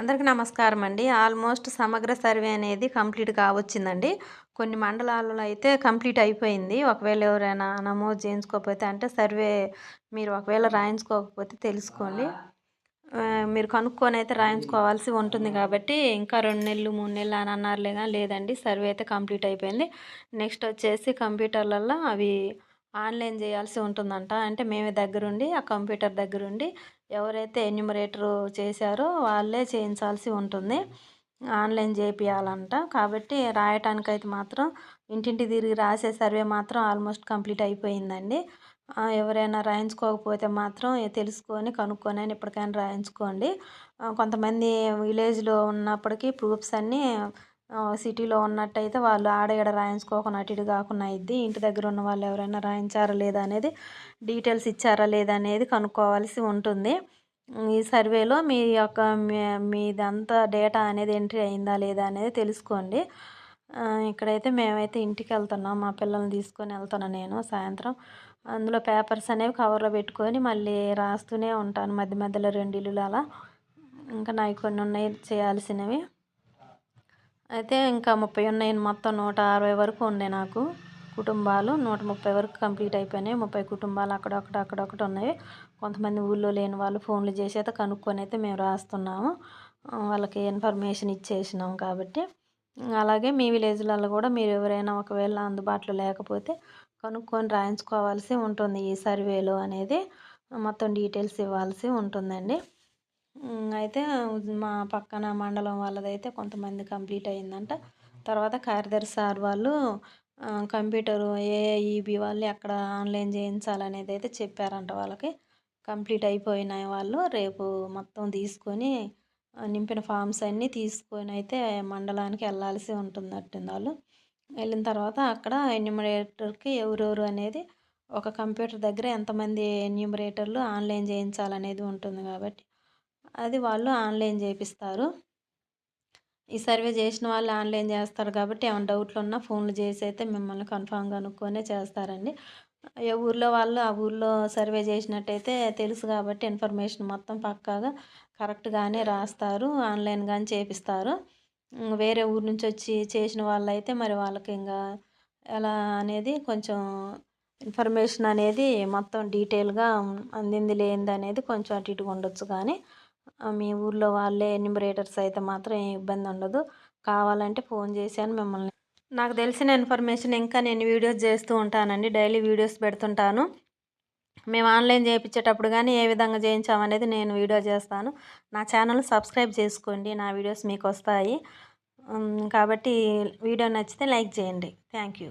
అందరికీ నమస్కారం అండి. ఆల్మోస్ట్ సమగ్ర సర్వే అనేది కంప్లీట్ కావచ్చిందండి. కొన్ని మండలాలలో అయితే కంప్లీట్ అయిపోయింది. ఒకవేళ ఎవరైనా నమోదు చేయించుకోకపోతే అంటే సర్వే మీరు ఒకవేళ రాయించుకోకపోతే తెలుసుకోండి. మీరు కనుక్కొని అయితే రాయించుకోవాల్సి ఉంటుంది కాబట్టి ఇంకా రెండు నెలలు మూడు నెలలు అని అన్నారులేగా లేదండి. సర్వే అయితే కంప్లీట్ అయిపోయింది. నెక్స్ట్ వచ్చేసి కంప్యూటర్లలో అవి ఆన్లైన్ చేయాల్సి ఉంటుందంట. అంటే మేమే దగ్గరుండి ఆ కంప్యూటర్ దగ్గరుండి ఎవరైతే ఎన్యూమరేటర్ చేశారో వాళ్ళే చేయించాల్సి ఉంటుంది. ఆన్లైన్ చేపియాలంట కాబట్టి రాయటానికైతే మాత్రం ఇంటింటి తిరిగి రాసే సర్వే మాత్రం ఆల్మోస్ట్ కంప్లీట్ అయిపోయిందండి. ఎవరైనా రాయించుకోకపోతే మాత్రం తెలుసుకొని కనుక్కొని అని ఇప్పటికైనా రాయించుకోండి. కొంతమంది విలేజ్లో ఉన్నప్పటికీ ప్రూఫ్స్ అన్నీ సిటీలో ఉన్నట్టయితే వాళ్ళు ఆడ ఈడ రాయించుకోకుండా అటు ఇటు కాకుండా అయింది ఇంటి దగ్గర ఉన్న వాళ్ళు ఎవరైనా రాయించారా లేదా అనేది డీటెయిల్స్ ఇచ్చారా లేదా అనేది కనుక్కోవాల్సి ఉంటుంది. ఈ సర్వేలో మీ యొక్క మీదంతా డేటా అనేది ఎంట్రీ అయిందా లేదా అనేది తెలుసుకోండి. ఇక్కడైతే మేమైతే ఇంటికి వెళ్తున్నాం. మా పిల్లల్ని తీసుకొని వెళ్తాను నేను సాయంత్రం. అందులో పేపర్స్ అనేవి కవర్లో పెట్టుకొని మళ్ళీ రాస్తూనే ఉంటాను. మధ్య మధ్యలో రెండు ఇల్లులు అలా. ఇంకా నాకు కొన్ని ఉన్నాయి చేయాల్సినవి. అయితే ఇంకా ముప్పై ఉన్నాయి. మొత్తం నూట అరవై వరకు ఉండే నాకు కుటుంబాలు. నూట ముప్పై వరకు కంప్లీట్ అయిపోయినాయి. ముప్పై కుటుంబాలు అక్కడొక్కడ అక్కడొకటి ఉన్నాయి. కొంతమంది ఊళ్ళో లేని వాళ్ళు ఫోన్లు చేసి అయితే కనుక్కొని అయితే మేము రాస్తున్నాము. వాళ్ళకి ఇన్ఫర్మేషన్ ఇచ్చేసినాం కాబట్టి. అలాగే మీ విలేజ్లలో కూడా మీరు ఎవరైనా ఒకవేళ అందుబాటులో లేకపోతే కనుక్కొని రాయించుకోవాల్సి ఉంటుంది. ఈ సర్వేలో అనేది మొత్తం డీటెయిల్స్ ఇవ్వాల్సి ఉంటుందండి. అయితే మా పక్కన మండలం వాళ్ళదైతే కొంతమంది కంప్లీట్ అయిందంట తర్వాత కార్యదర్శి సార్ వాళ్ళు కంప్యూటరు ఏఈబి వాళ్ళు ఎక్కడ ఆన్లైన్ చేయించాలనేది అయితే చెప్పారంట వాళ్ళకి. కంప్లీట్ అయిపోయిన వాళ్ళు రేపు మొత్తం తీసుకొని నింపిన ఫామ్స్ అన్నీ తీసుకొని అయితే మండలానికి వెళ్ళాల్సి ఉంటుందట్టుంది వాళ్ళు. వెళ్ళిన తర్వాత అక్కడ ఎన్యూమరేటర్కి ఎవరెవరు అనేది ఒక కంప్యూటర్ దగ్గర ఎంతమంది ఎన్యూమరేటర్లు ఆన్లైన్ చేయించాలనేది ఉంటుంది కాబట్టి అది వాళ్ళు ఆన్లైన్ చేపిస్తారు. ఈ సర్వే చేసిన వాళ్ళు ఆన్లైన్ చేస్తారు కాబట్టి ఏమైనా డౌట్లు ఉన్నా ఫోన్లు చేసి అయితే మిమ్మల్ని కన్ఫామ్గా కనుక్కొనే చేస్తారండి. ఏ ఊర్లో వాళ్ళు ఆ ఊర్లో సర్వే చేసినట్టయితే తెలుసు కాబట్టి ఇన్ఫర్మేషన్ మొత్తం పక్కాగా కరెక్ట్గానే రాస్తారు. ఆన్లైన్ కానీ చేపిస్తారు. వేరే ఊరు నుంచి వచ్చి చేసిన వాళ్ళు అయితే మరి వాళ్ళకి ఇంకా ఎలా అనేది కొంచెం ఇన్ఫర్మేషన్ అనేది మొత్తం డీటెయిల్గా అందింది లేనిది అనేది కొంచెం అటు ఇటుగా ఉండొచ్చు కానీ మీ ఊర్లో వాళ్ళే ఎన్యూమరేటర్స్ అయితే మాత్రం ఏం ఇబ్బంది ఉండదు. కావాలంటే ఫోన్ చేశాను మిమ్మల్ని నాకు తెలిసిన ఇన్ఫర్మేషన్ ఇంకా నేను వీడియోస్ చేస్తూ ఉంటానండి. డైలీ వీడియోస్ పెడుతుంటాను. మేము ఆన్లైన్ చేయించేటప్పుడు కానీ ఏ విధంగా చేయించామనేది నేను వీడియో చేస్తాను. నా ఛానల్ సబ్స్క్రైబ్ చేసుకోండి. నా వీడియోస్ మీకు వస్తాయి. కాబట్టి వీడియో నచ్చితే లైక్ చేయండి. Thank you.